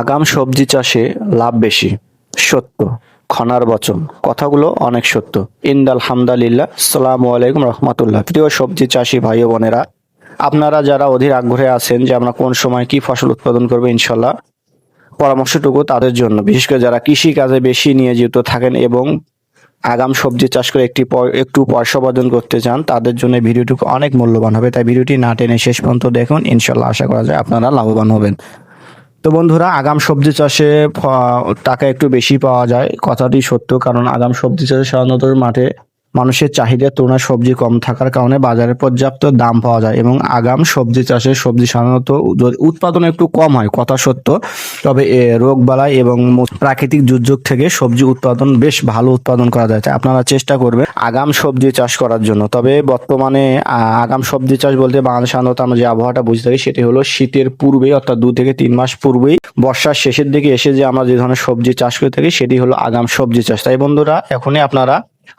আগাম সবজি চাষে লাভ বেশি, সত্য। খনার বচন, কথাগুলো অনেক সত্য। ইন্দাল হামদালিল্লাহ সালাম আলাইকুম রহমতুল্লাহ। প্রিয় সবজি চাষি ভাই বোনেরা, আপনারা যারা অধীর আগ্রহে আছেন যে আমরা কোন সময় কি ফসল উৎপাদন করব ইনশাল্লাহ, পরামর্শটুকু তাদের জন্য। বিশেষ করে যারা কৃষি কাজে বেশি নিয়োজিত থাকেন এবং আগাম সবজি চাষ করে একটি একটু পয়সা উপার্জন করতে চান, তাদের জন্য ভিডিওটুকু অনেক মূল্যবান হবে। তাই ভিডিওটি না টেনে শেষ পর্যন্ত দেখুন। ইনশাল্লাহ আশা করা যায় আপনারা লাভবান হবেন। তো বন্ধুরা, আগাম সবজি চাষে টাকা একটু বেশি পাওয়া যায়। কথাটি সত্য, কারণ আগাম সবজি চাষে সাধারণত মাঠে মানুষের চাহিদার তুলনায় সবজি কম থাকার কারণে বাজারে পর্যাপ্ত দাম পাওয়া যায় এবং আগাম সবজি চাষে সবজি সাধারণত উৎপাদন একটু কম হয় কথা সত্য। তবে এ, রোগবালাই এবং প্রাকৃতিক দুর্যোগ থেকে সবজি উৎপাদন বেশ ভালো উৎপাদন করা যায়। আপনারা চেষ্টা করবেন আগাম সবজি চাষ করার জন্য। তবে বর্তমানে আগাম সবজি চাষ বলতে বাংলাদেশ সাধারণত আমরা যে আবহাওয়াটা বুঝতে পারি সেটি হলো শীতের পূর্বেই অর্থাৎ দু থেকে তিন মাস পূর্বেই বর্ষার শেষের দিকে এসে যে আমরা যে ধরনের সবজি চাষ করে থাকি সেটি হলো আগাম সবজি চাষ। তাই বন্ধুরা এখনই আপনারা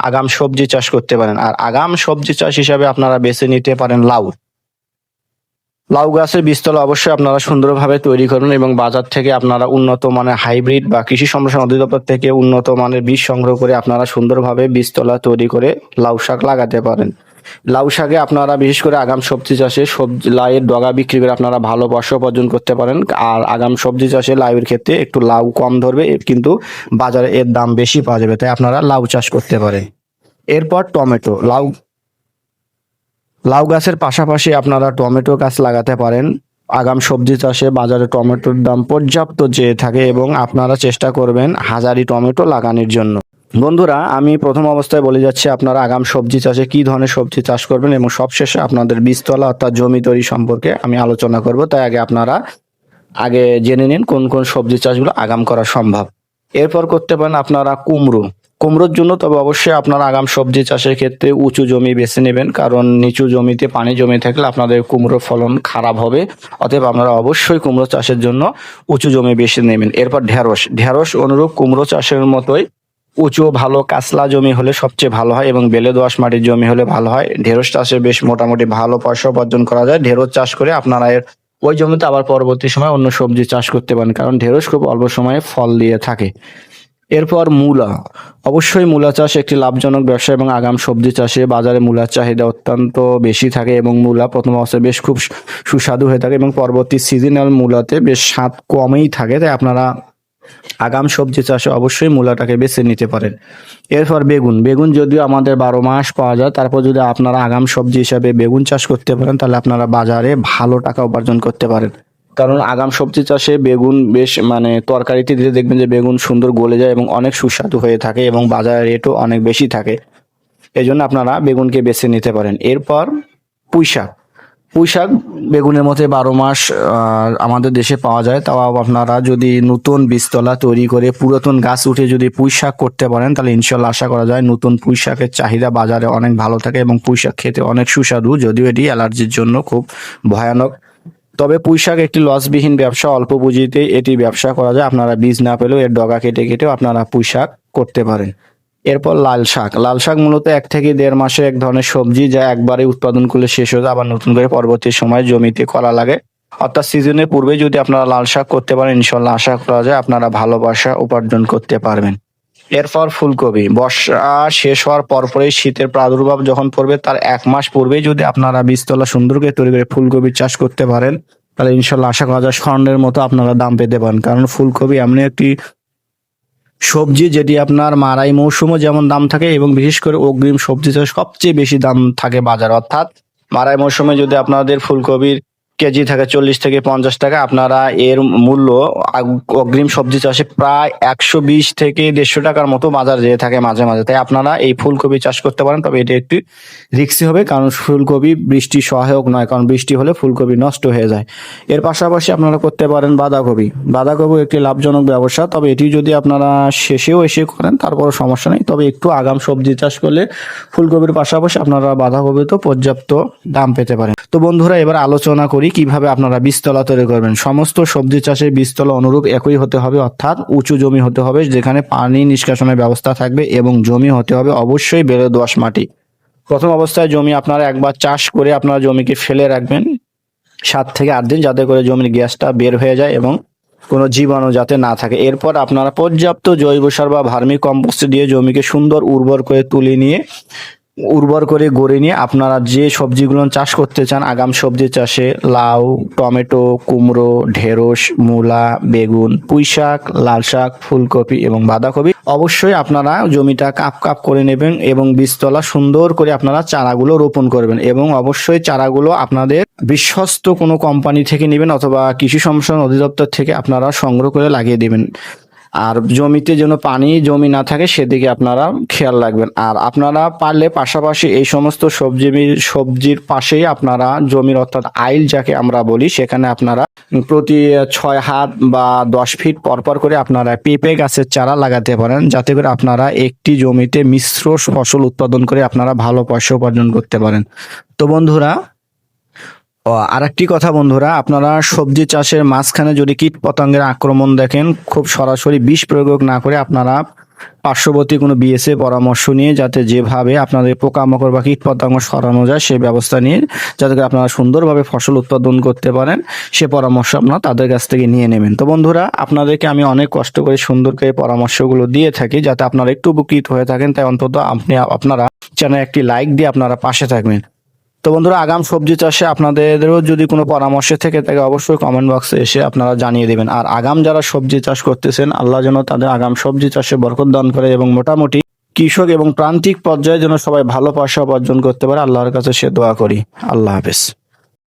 আগাম সবজি চাষ করতে পারেন। আর আগাম সবজি চাষ হিসাবে আপনারা বেছে নিতে পারেন লাউ। লাউ গাছের বীজতলা অবশ্যই আপনারা সুন্দরভাবে তৈরি করুন এবং বাজার থেকে আপনারা উন্নত মানের হাইব্রিড বা কৃষি সম্প্রসারণ অধিদপ্তর থেকে উন্নত মানের বীজ সংগ্রহ করে আপনারা সুন্দরভাবে বীজতলা তৈরি করে লাউ শাক লাগাতে পারেন। লাউ শাকে আপনারা বিশেষ করে আগাম সবজি চাষে সবজি লাউয়ের ডগা বিক্রি করে আপনারা ভালো বর্ষ উপার্জন করতে পারেন। আর আগাম সবজি চাষে লাউয়ের ক্ষেত্রে একটু লাউ কম ধরবে কিন্তু বাজারে এর দাম বেশি পাওয়া যাবে, তাই আপনারা লাউ চাষ করতে পারেন। এরপর টমেটো, লাউ লাউ গাছের পাশাপাশি আপনারা টমেটো গাছ লাগাতে পারেন। আগাম সবজি চাষে বাজারে টমেটোর দাম পর্যাপ্ত যেয়ে থাকে এবং আপনারা চেষ্টা করবেন হাজারি টমেটো লাগানোর জন্য। বন্ধুরা, আমি প্রথম অবস্থায় বলে যাচ্ছি আপনারা আগাম সবজি চাষে কি ধরনের সবজি চাষ করবেন এবং সবশেষে আপনাদের বীজতলা অর্থাৎ জমি তৈরি সম্পর্কে আমি আলোচনা করব। তাই আগে আপনারা আগে জেনে নিন কোন কোন সবজি চাষগুলো আগাম করা সম্ভব। এরপর করতে পারেন আপনারা কুমড়ো। কুমড়োর জন্য তবে অবশ্যই আপনারা আগাম সবজি চাষের ক্ষেত্রে উঁচু জমি বেছে নেবেন, কারণ নিচু জমিতে পানি জমে থাকলে আপনাদের কুমড়োর ফলন খারাপ হবে, অতএব আপনারা অবশ্যই কুমড়ো চাষের জন্য উঁচু জমি বেছে নেবেন। এরপর ঢেঁড়স। ঢ্যাঁড়স অনুরূপ কুমড়ো চাষের মতোই উঁচু, ভালো কাসলা জমি হলে সবচেয়ে ভালো হয় এবং বেলে দোআঁশ মাটির জমি হলে ভালো হয়। ঢেঁড়স চাষে বেশ মোটামুটি ভালো পয়সা উপার্জন করা যায়। ঢেঁড়স চাষ করে আপনারা এর ওই জমিতে আবার পরবর্তী সময় অন্য সবজি চাষ করতে পারেন, কারণ ঢেঁড়স খুব অল্প সময়ে ফল দিয়ে থাকে। এরপর মূলা। অবশ্যই মূলা চাষ একটি লাভজনক ব্যবসা এবং আগাম সবজি চাষে বাজারে মূলার চাহিদা অত্যন্ত বেশি থাকে এবং মূলা প্রথম অবস্থায় বেশ খুব সুস্বাদু হয়ে থাকে এবং পরবর্তী সিজনাল মূলাতে বেশ স্বাদ কমই থাকে। তাই আপনারা আগাম সবজি চাষে অবশ্যই মূলাটাকে বেছে নিতে পারেন। এরপর বেগুন। বেগুন যদিও আমাদের বারো মাস পাওয়া যায়, তারপর যদি আপনারা আগাম সবজি হিসাবে বেগুন চাষ করতে পারেন, তাহলে আপনারা বাজারে ভালো টাকা উপার্জন করতে পারেন। কারণ আগাম সবজি চাষে বেগুন বেশ মানে তরকারিতে দিতে দেখবেন যে বেগুন সুন্দর গলে যায় এবং অনেক সুস্বাদু হয়ে থাকে এবং বাজারের রেটও অনেক বেশি থাকে। এই জন্য আপনারা বেগুনকে বেছে নিতে পারেন। এরপর পুঁই শাক পুঁই শাক বেগুনের মধ্যে বারো মাস আমাদের দেশে পাওয়া যায়। তাও আপনারা যদি নতুন বীজতলা তৈরি করে পুরাতন গাছ উঠে যদি পুঁই শাক করতে পারেন, তাহলে ইনশাল্লাহ আশা করা যায় নতুন পুঁই শাকের চাহিদা বাজারে অনেক ভালো থাকে এবং পুঁই শাক খেতে অনেক সুস্বাদু, যদিও এটি অ্যালার্জির জন্য খুব ভয়ানক। তবে পুঁই শাক একটি লসবিহীন ব্যবসা, অল্প পুঁজিতে এটি ব্যবসা করা যায়। আপনারা বীজ না পেলেও এর ডগা কেটে কেটেও আপনারা পুঁই শাক করতে পারেন। এরপর লাল শাক। লাল শাক মূলত এক থেকে দেড় মাসে এক ধরনের সবজি যা একবারে উৎপাদন করলে শেষ হয়ে যায়, আবার নতুন করে পরবর্তী সময় জমিতে করা লাগে। অর্থাৎ সিজনের পূর্বে যদি আপনারা লাল শাক করতে পারেন ইনশাল্লাহ আশা করা যায় আপনারা ভালোবাসা উপার্জন করতে পারবেন। এরপর ফুলকপি। বর্ষা শেষ হওয়ার পরপরই শীতের প্রাদুর্ভাব যখন পড়বে, তার এক মাস পূর্বেই যদি আপনারা বীজতলা সুন্দর করে তৈরি করে ফুলকপির চাষ করতে পারেন, তাহলে ইনশাল্লাহ আশা করা যায় স্বর্ণের মতো আপনারা দাম পেতে পারেন। কারণ ফুলকপি এমনি একটি সবজি যেটি আপনার মারাই মৌসুমে যেমন দাম থাকে এবং বিশেষ করে অগ্রিম সবজিতে সবচেয়ে বেশি দাম থাকে বাজার। অর্থাৎ মারাই মৌসুমে যদি আপনাদের ফুলকপির কেজি থাকে চল্লিশ থেকে পঞ্চাশ টাকা। আপনারা এর মূল্য অগ্রিম সবজি চাষে প্রায় একশো বিশ থেকে দেড়শো টাকার মতো বাজার যেয়ে থাকে মাঝে মাঝে। তাই আপনারা এই ফুলকপি চাষ করতে পারেন, তবে এটি একটি রিক্সি হবে, কারণ ফুলকপি বৃষ্টি সহায়ক নয়, কারণ বৃষ্টি হলে ফুলকপি নষ্ট হয়ে যায়। এর পাশাপাশি আপনারা করতে পারেন বাঁধাকপি। বাঁধাকপি একটি লাভজনক ব্যবসা, তবে এটি যদি আপনারা শেষেও এসে করেন, তারপরও সমস্যা নেই। তবে একটু আগাম সবজি চাষ করলে ফুলকপির পাশাপাশি আপনারা বাঁধাকপি তো পর্যাপ্ত দাম পেতে পারেন। তো বন্ধুরা, এবার আলোচনা করি কীভাবে আপনারা বীজতলা তৈরি করবেন? সমস্ত সবজি চাষে বীজতলা অনুরূপ একই হতে হবে, অর্থাৎ উঁচু জমি হতে হবে, যেখানে পানি নিষ্কাশনের ব্যবস্থা থাকবে এবং জমি হতে হবে অবশ্যই বেড়ে দোআঁশ মাটি। প্রথম অবস্থায় জমি আপনারা একবার চাষ করে আপনারা জমিকে ফেলে রাখবেন সাত থেকে আট দিন, যাতে করে জমির গ্যাসটা বের হয়ে যায় এবং কোনো জীবাণু যাতে না থাকে। এরপর আপনারা পর্যাপ্ত জৈব সার বা ভার্মি কম্পোস্ট দিয়ে জমিকে সুন্দর উর্বর করে তুলে নিয়ে উর্বর করে গড়ে নিয়ে আপনারা যে সবজিগুলো চাষ করতে চান, আগাম সবজি চাষে লাউ, টমেটো, কুমড়ো, ঢেঁড়স, মূলা, বেগুন পুঁই শাক লাল শাক ফুলকপি এবং বাঁধাকপি অবশ্যই আপনারা জমিটা কাপ কাপ করে নেবেন এবং বীজতলা সুন্দর করে আপনারা চারাগুলো রোপণ করবেন এবং অবশ্যই চারাগুলো আপনাদের বিশ্বস্ত কোনো কোম্পানি থেকে নেবেন অথবা কৃষি সম্প্রসারণ অধিদপ্তর থেকে আপনারা সংগ্রহ করে লাগিয়ে দেবেন। আর জমিতে যেন পানি, জমি না থাকে, সেদিকে আপনারা খেয়াল রাখবেন। আর আপনারা পারলে পাশাপাশি এই সমস্ত সবজি, সবজির পাশেই আপনারা জমির অর্থাৎ আইল যাকে আমরা বলি, সেখানে আপনারা প্রতি ছয় হাত বা দশ ফিট পরপর করে আপনারা পেঁপে গাছের চারা লাগাতে পারেন, যাতে করে আপনারা একটি জমিতে মিশ্র ফসল উৎপাদন করে আপনারা ভালো পয়সা উপার্জন করতে পারেন। তো বন্ধুরা ও, আরেকটি কথা বন্ধুরা, আপনারা সবজি চাষের মাঝখানে যদি কীট পতঙ্গের আক্রমণ দেখেন, খুব সরাসরি বিষ প্রয়োগ না করে আপনারা পার্শ্ববর্তী কোনো বিএসএ পরামর্শ নিয়ে যাতে যেভাবে আপনাদের পোকামাকড় বা কীট পতঙ্গ সরানো যায় সেই ব্যবস্থা নিয়ে যাতে করে আপনারা সুন্দরভাবে ফসল উৎপাদন করতে পারেন, সে পরামর্শ আপনারা তাদের কাছ থেকে নিয়ে নেবেন। তো বন্ধুরা, আপনাদেরকে আমি অনেক কষ্ট করে সুন্দর করে পরামর্শগুলো দিয়ে থাকি, যাতে আপনারা একটু উপকৃত হয়ে থাকেন, তাই অন্তত আপনি, আপনারা চ্যানেল একটি লাইক দিয়ে আপনারা পাশে থাকবেন। তো বন্ধুরা, আগাম সবজি চাষে আপনাদেরও যদি কোনো পরামর্শ থেকে থাকে, অবশ্যই কমেন্ট বক্সে এসে আপনারা জানিয়ে দেবেন। আর আগাম যারা সবজি চাষ করতেছেন, আল্লাহ যেন তাদের আগাম সবজি চাষে বরকত দান করে এবং মোটামুটি কৃষক এবং প্রান্তিক পর্যায়ে যেন সবাই ভালো পয়সা উপার্জন করতে পারে, আল্লাহর কাছে সে দোয়া করি। আল্লাহ হাফেজ।